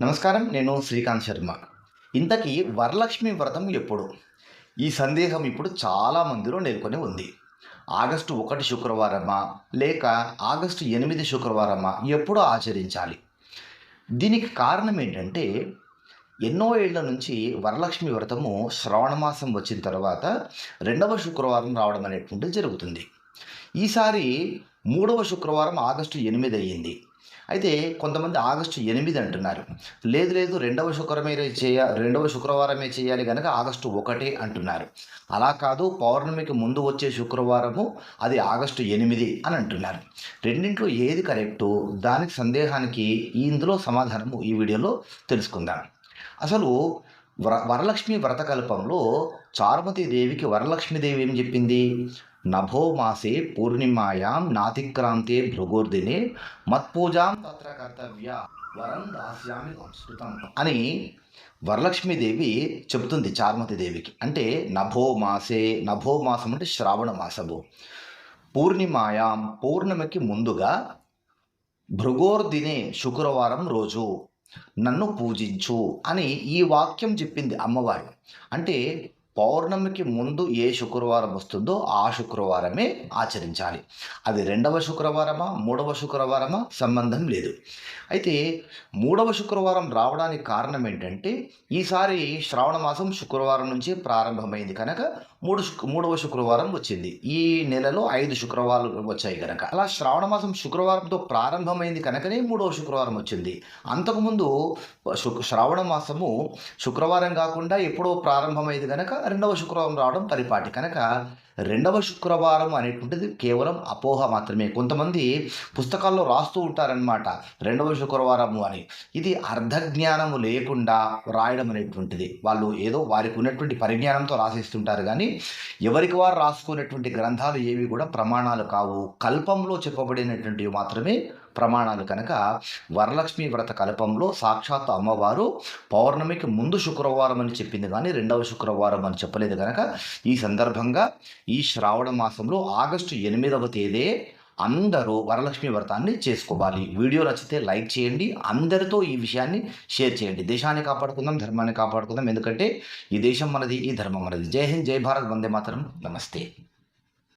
నమస్కారం నేను శ్రీకాంత్ శర్మ. ఇంతకీ వరలక్ష్మి వ్రతం ఎప్పుడు? ఈ సందేహం ఇప్పుడు చాలా మందిలో నెలకొని ఉంది. ఆగస్టు ఒకటి శుక్రవారమా లేక ఆగస్టు ఎనిమిది శుక్రవారమా ఎప్పుడు ఆచరించాలి? దీనికి కారణం ఏంటంటే ఎన్నో ఏళ్ళ నుంచి వరలక్ష్మి వ్రతము శ్రావణమాసం వచ్చిన తర్వాత రెండవ శుక్రవారం రావడం అనేటువంటిది జరుగుతుంది. ఈసారి మూడవ శుక్రవారం ఆగస్టు ఎనిమిది అయ్యింది. అయితే కొంతమంది ఆగస్టు ఎనిమిది అంటున్నారు. లేదు లేదు రెండవ శుక్రమే చేయ రెండవ శుక్రవారమే చేయాలి కనుక ఆగస్టు ఒకటే అంటున్నారు. అలా కాదు పౌర్ణమికి ముందు వచ్చే శుక్రవారము అది ఆగస్టు ఎనిమిది అని అంటున్నారు. రెండింట్లో ఏది కరెక్టు? దానికి సందేహానికి ఇందులో సమాధానము ఈ వీడియోలో తెలుసుకుందాం. అసలు వర వరలక్ష్మి వ్రతకల్పంలో చారుమతీదేవికి వరలక్ష్మీదేవి ఏం చెప్పింది? నభోమాసే పూర్ణిమాయాం నాతిక్రాంతే భృగోర్దినే మత్పూజాం తత్ర కర్తవ్య వరం దాస్యామి సంస్కృతం అని వరలక్ష్మీదేవి చెబుతుంది చార్మతి దేవికి అంటే నభో మాసే నభో మాసం అంటే శ్రావణ మాసము. పూర్ణిమాయాం పూర్ణిమకి ముందుగా భృగోర్దినే శుక్రవారం రోజు నన్ను పూజించు అని ఈ వాక్యం చెప్పింది అమ్మవారు. అంటే పౌర్ణమికి ముందు ఏ శుక్రవారం వస్తుందో ఆ శుక్రవారమే ఆచరించాలి. అది రెండవ శుక్రవారమా మూడవ శుక్రవారమా సంబంధం లేదు. అయితే మూడవ శుక్రవారం రావడానికి కారణం ఏంటంటే ఈసారి శ్రావణ మాసం శుక్రవారం నుంచి ప్రారంభమైంది కనుక మూడు మూడవ శుక్రవారం వచ్చింది. ఈ నెలలో ఐదు శుక్రవారాలు వచ్చాయి కనుక అలా శ్రావణ మాసం శుక్రవారంతో ప్రారంభమైంది కనుకనే మూడవ శుక్రవారం వచ్చింది. అంతకుముందు శ్రావణ మాసము శుక్రవారం కాకుండా ఎప్పుడో ప్రారంభమైంది కనుక రెండవ శుక్రవారం రావడం పరిపాటి కనుక రెండవ శుక్రవారం అనేటువంటిది కేవలం అపోహ మాత్రమే. కొంతమంది పుస్తకాల్లో రాస్తూ ఉంటారనమాట రెండవ శుక్రవారము అని. ఇది అర్ధజ్ఞానము లేకుండా రాయడం అనేటువంటిది. వాళ్ళు ఏదో వారికి ఉన్నటువంటి పరిజ్ఞానంతో రాసేస్తుంటారు కానీ ఎవరికి వారు రాసుకునేటువంటి గ్రంథాలు ఏవి కూడా ప్రమాణాలు కావు. కల్పంలో చెప్పబడినటువంటివి మాత్రమే ప్రమాణాలు కనుక వరలక్ష్మి వ్రత కల్పంలో సాక్షాత్ అమ్మవారు పౌర్ణమికి ముందు శుక్రవారం అని చెప్పింది కానీ రెండవ శుక్రవారం అని చెప్పలేదు కనుక ఈ సందర్భంగా ఈ శ్రావణ మాసంలో ఆగస్టు ఎనిమిదవ తేదీ అందరూ వరలక్ష్మి వ్రతాన్ని చేసుకోవాలి. వీడియో నచ్చితే లైక్ చేయండి. అందరితో ఈ విషయాన్ని షేర్ చేయండి. దేశాన్ని కాపాడుకుందాం ధర్మాన్ని కాపాడుకుందాం. ఎందుకంటే ఈ దేశం మనది ఈ ధర్మం మనది. జై హింద్ జై భారత్ వందే మాత్రం. నమస్తే.